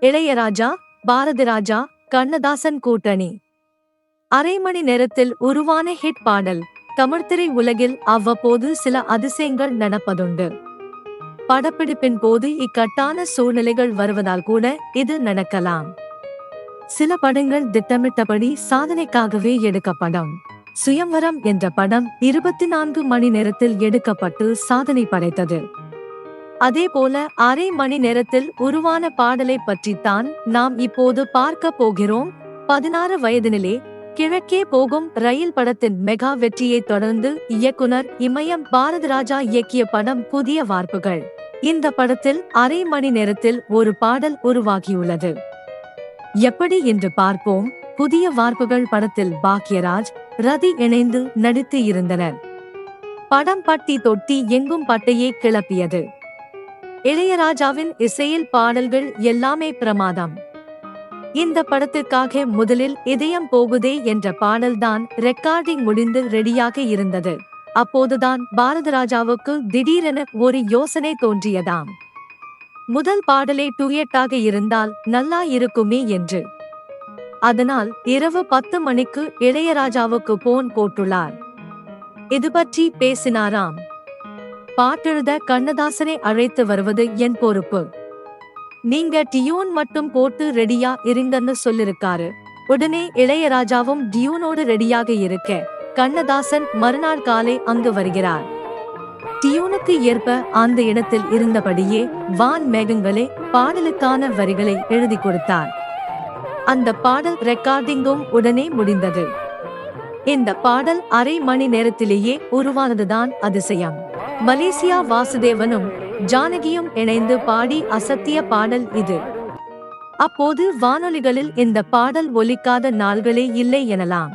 இளையராஜா பாரதிராஜா கண்ணதாசன் கூட்டணி. அரை மணி நேரத்தில் உருவான ஹிட் பாடல் தமிழ்த்திரை உலகில் அவ்வப்போது சில அதிசயங்கள் நடப்பதுண்டு. படப்பிடிப்பின் போது இக்கட்டான சூழ்நிலைகள் வருவதால் கூட இது நடக்கலாம். சில படங்கள் திட்டமிட்டபடி சாதனைக்காகவே எடுக்கப்படும். சுயம்வரம் என்ற படம் இருபத்தி நான்கு மணி நேரத்தில் எடுக்கப்பட்டு சாதனை படைத்தது. அதேபோல அரை மணி நேரத்தில் உருவான பாடலை பற்றித்தான் நாம் இப்போது பார்க்க போகிறோம். பதினாறு வயதினிலே கிழக்கே போகும் ரயில் படத்தின் மெகா வெற்றியை தொடர்ந்து இயக்குனர் இமயம் பாரதிராஜா இயக்கிய படம் புதிய வார்ப்புகள். இந்த படத்தில் அரை மணி நேரத்தில் ஒரு பாடல் உருவாகியுள்ளது. எப்படி என்று பார்ப்போம். புதிய வார்ப்புகள் படத்தில் பாக்யராஜ் ரதி இணைந்து நடித்து இருந்தனர். படம் பட்டி தொட்டி எங்கும் பட்டையே கிளப்பியது. இளையராஜாவின் இசையில் பாடல்கள் எல்லாமே பிரமாதம். இந்த படத்திற்காக முதலில் இதயம் போகுதே என்ற பாடல்தான் ரெக்கார்டிங் முடிந்து ரெடியாக இருந்தது. அப்போதுதான் பாரதராஜாவுக்கு திடீரென ஒரு யோசனை தோன்றியதாம். முதல் பாடலே டூயட்டாக இருந்தால் நல்லா இருக்குமே என்று. அதனால் இரவு பத்து மணிக்கு இளையராஜாவுக்கு போன் போட்டுள்ளார். இது பற்றி பேசினாராம். பாட்டெழுத கண்ணதாசனை அழைத்து வருவது என் பொறுப்பு. நீங்க டியூன் மட்டும் போட்டு ரெடியா இருங்கன்னு சொல்லிருக்காரு. உடனே இளையராஜாவும் டியூனோடு ரெடியாக இருக்க கண்ணதாசன் மறுநாள் காலை அங்கு வருகிறார். டியூனுக்கு ஏற்ப அந்த இடத்தில் இருந்தபடியே வான் மேகங்களே பாடலுக்கான வரிகளை எழுதி கொடுத்தார். அந்த பாடல் ரெக்கார்டிங்கும் உடனே முடிந்தது. இந்த பாடல் அரை மணி நேரத்திலேயே உருவானதுதான் அதிசயம். மலேசியா வாசுதேவனும் ஜானகியும் இணைந்து பாடி அசத்திய பாடல் இது. அப்போது வானொலிகளில் இந்த பாடல் ஒலிக்காத நாள்களே இல்லை எனலாம்.